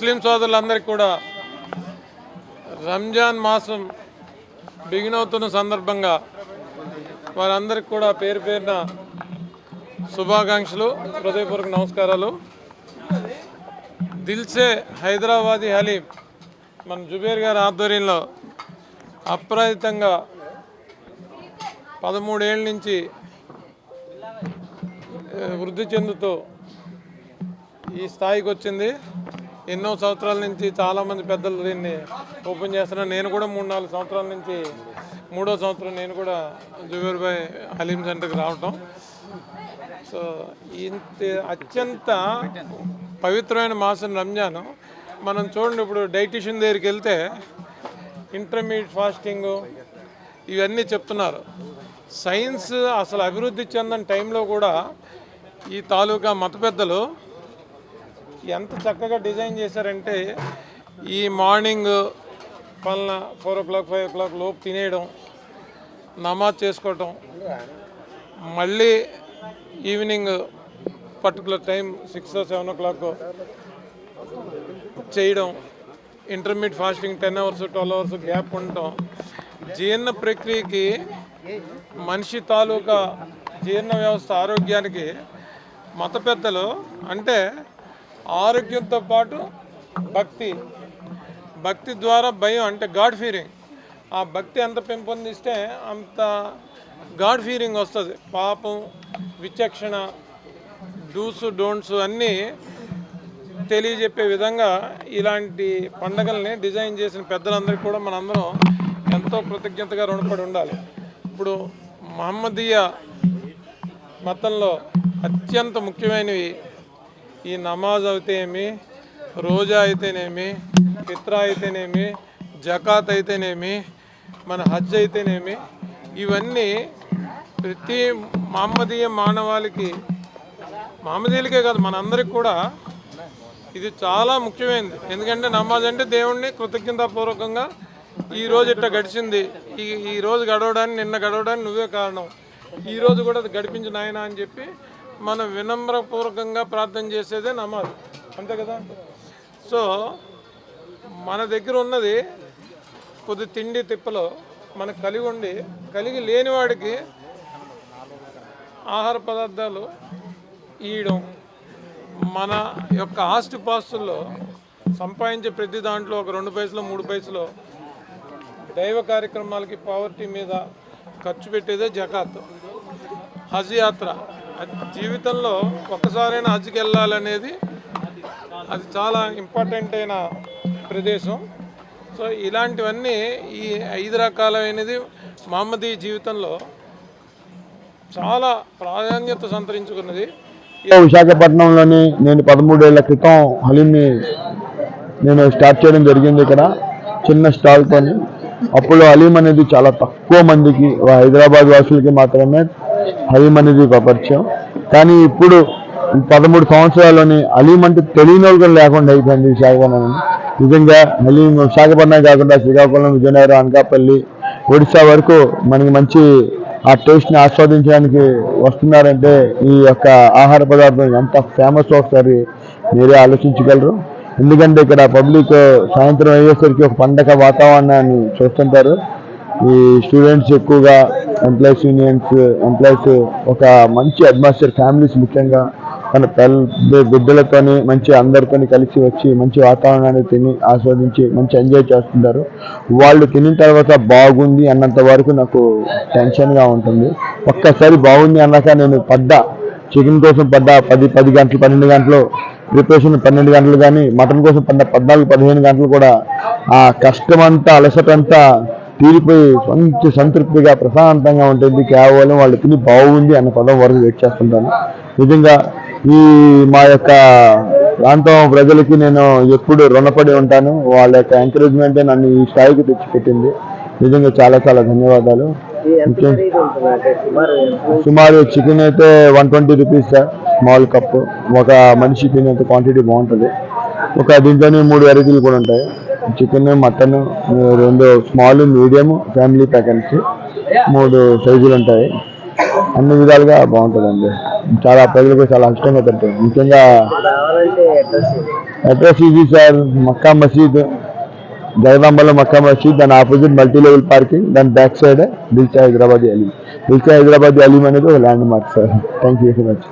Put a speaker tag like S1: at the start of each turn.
S1: ముస్లిం సోదరులందరికీ కూడా రంజాన్ మాసం బిగిన్ అవుతున్న సందర్భంగా వారందరికీ కూడా పేరు పేరున శుభాకాంక్షలు హృదయపూర్వక నమస్కారాలు. దిల్సే హైదరాబాదీ హలీం మన జుబేర్ గారి ఆధ్వర్యంలో అప్రయతంగా పదమూడేళ్ళ నుంచి వృద్ధి చెందుతూ ఈ స్థాయికి వచ్చింది. ఎన్నో సంవత్సరాల నుంచి చాలామంది పెద్దలు దీన్ని ఓపెన్ చేస్తున్నారు. నేను కూడా మూడు నాలుగు సంవత్సరాల నుంచి మూడో సంవత్సరం నేను కూడా జుబేర్ భాయ్ హలీం సెంటర్కి రావటం. సో ఇంత అత్యంత పవిత్రమైన మాసం రంజాన్. మనం చూడండి ఇప్పుడు డైటిషియన్ దగ్గరికి వెళ్తే ఇంటర్మీడియట్ ఫాస్టింగ్ ఇవన్నీ చెప్తున్నారు. సైన్స్ అసలు అభివృద్ధి చెందని టైంలో కూడా ఈ తాలూకా మత పెద్దలు ఎంత చక్కగా డిజైన్ చేశారంటే ఈ మార్నింగ్ పలానా four o'clock five o'clock లోపు తినేయడం నమాజ్ చేసుకోవటం మళ్ళీ evening particular time six seven o'clock చేయడం intermediate fasting ten hours twelve hours gap ఉండటం జీర్ణ ప్రక్రియకి మనిషి తాలూకా జీర్ణ వ్యవస్థ ఆరోగ్యానికి మత పెద్దలు అంటే ఆరోగ్యంతో పాటు భక్తి భక్తి ద్వారా భయం అంటే గాడ్ ఫీరింగ్ ఆ భక్తి ఎంత పెంపొందిస్తే అంత గాడ్ ఫీరింగ్ వస్తుంది. పాపం విచక్షణ డూస్ డోంట్స్ అన్నీ తెలియజెప్పే విధంగా ఇలాంటి పండగల్ని డిజైన్ చేసిన పెద్దలందరికీ కూడా మనందరం ఎంతో కృతజ్ఞతగా రుణపడి ఉండాలి. ఇప్పుడు మహమ్మదీయ మతంలో అత్యంత ముఖ్యమైనవి ఈ నమాజ్ అయితేనేమి రోజా అయితేనేమి ఫిత్రా అయితేనేమి జకాత్ అయితేనేమి మన హజ్ అయితేనేమి ఇవన్నీ ప్రతి మహమ్మదీయ మానవాళికి మహమ్మదీయులకే కాదు మనందరికి కూడా ఇది చాలా ముఖ్యమైనది ఎందుకంటే నమాజ్ అంటే దేవుణ్ణి కృతజ్ఞతాపూర్వకంగా ఈ రోజు ఇట్లా గడిచింది. ఈ ఈ రోజు గడవడానికి నిన్న గడవడానికి నువ్వే కారణం. ఈ రోజు కూడా అది గడిపించిన ఆయన అని చెప్పి మనం వినమ్రపూర్వకంగా ప్రార్థన చేసేదే నమాజ్. అంతే కదా? సో మన దగ్గర ఉన్నది కొద్ది తిండి తిప్పలో మనకు కలిగి ఉండి కలిగి లేని వాడికి ఆహార పదార్థాలు ఇయ్యడం మన యొక్క ఆస్తిపాస్తుల్లో సంపాదించే ప్రతి దాంట్లో ఒక రెండు పైసలు మూడు పైసలు దైవ కార్యక్రమాలకి పావర్టీ మీద ఖర్చు పెట్టేదే జకాత్ హజ్ యాత్ర. జీవితంలో ఒక్కసారైనా హజ్కి వెళ్ళాలనేది అది చాలా ఇంపార్టెంట్ అయిన ప్రదేశం. సో ఇలాంటివన్నీ ఈ ఐదు రకాలైనది మహమ్మదీ జీవితంలో చాలా ప్రాధాన్యత సంతరించుకున్నది.
S2: విశాఖపట్నంలోని నేను పదమూడేళ్ళ క్రితం హలీంని నేను స్టార్ట్ చేయడం జరిగింది ఇక్కడ చిన్న స్టాల్తోని అప్పుడు హలీం అనేది చాలా తక్కువ మందికి హైదరాబాద్ వాసులకి మాత్రమే హలీం అనేది ఒక పరిచయం కానీ ఇప్పుడు ఈ పదమూడు సంవత్సరాల్లోని హలీం అంటే తెలియని వాళ్ళు కూడా లేకుండా అయిపోయింది విశాఖపట్నం నిజంగా హలీం విశాఖపట్నం కాకుండా శ్రీకాకుళం విజయనగరం అనకాపల్లి ఒడిశా వరకు మనకి మంచి ఆ టేస్ట్ని ఆస్వాదించడానికి వస్తున్నారంటే ఈ యొక్క ఆహార పదార్థం ఎంత ఫేమస్ ఒకసారి మీరే ఆలోచించగలరు. ఎందుకంటే ఇక్కడ పబ్లిక్ సాయంత్రం అయ్యేసరికి ఒక పండగ వాతావరణాన్ని చూస్తుంటారు. ఈ స్టూడెంట్స్ ఎక్కువగా ఎంప్లాయీస్ యూనియన్స్ ఎంప్లాయీస్ ఒక మంచి అట్మాస్ఫియర్ ఫ్యామిలీస్ ముఖ్యంగా తన పెద్ద బిడ్డలతోని మంచి అందరితోని కలిసి వచ్చి మంచి వాతావరణాన్ని తిని ఆస్వాదించి మంచి ఎంజాయ్ చేస్తుంటారు. వాళ్ళు తినిన తర్వాత బాగుంది అన్నంత వరకు నాకు టెన్షన్గా ఉంటుంది. ఒక్కసారి బాగుంది అన్నాక నేను పడ్డా. చికెన్ కోసం పడ్డా పది పది గంటలు పన్నెండు గంటలు. ప్రిపరేషన్ పన్నెండు గంటలు కానీ మటన్ కోసం పడ్డ పద్నాలుగు పదిహేను గంటలు కూడా. ఆ కష్టమంతా అలసటంతా తీరిపోయి మంచి సంతృప్తిగా ప్రశాంతంగా ఉంటుంది. కేవలం వాళ్ళు తిని బాగుంది అన్న పదం వరకు వెయిట్ చేస్తుంటాను. నిజంగా ఈ మా యొక్క ప్రాంతం ప్రజలకి నేను ఎప్పుడు రుణపడి ఉంటాను. వాళ్ళ యొక్క ఎంకరేజ్మెంట్ నన్ను ఈ స్థాయికి తెచ్చిపెట్టింది. నిజంగా చాలా చాలా ధన్యవాదాలు. సుమారు చికెన్ అయితే one twenty rupees sir small cup ఒక మనిషి తినేంత క్వాంటిటీ బాగుంటుంది. ఒక దీంట్లోనే మూడు వెరైటీలు కూడా ఉంటాయి. చికెన్ మటన్ రెండు స్మాల్ మీడియం ఫ్యామిలీ ప్యాకెట్స్ మూడు సైజులు ఉంటాయి. అన్ని విధాలుగా బాగుంటుందండి. చాలా ప్రజలకు చాలా ఇష్టంగా తింటుంది ముఖ్యంగా అడ్రస్ ఇది సార్ మక్కా మసీద్ జగదాంబలో మక్కా మసీద్ దాని ఆపోజిట్ మల్టీ లెవెల్ పార్కింగ్ దాని బ్యాక్ సైడ్ దిల్చా హైదరాబాద్ అలీం. దిల్చా హైదరాబాద్ అలీం అనేది ఒక landmark sir thank you very much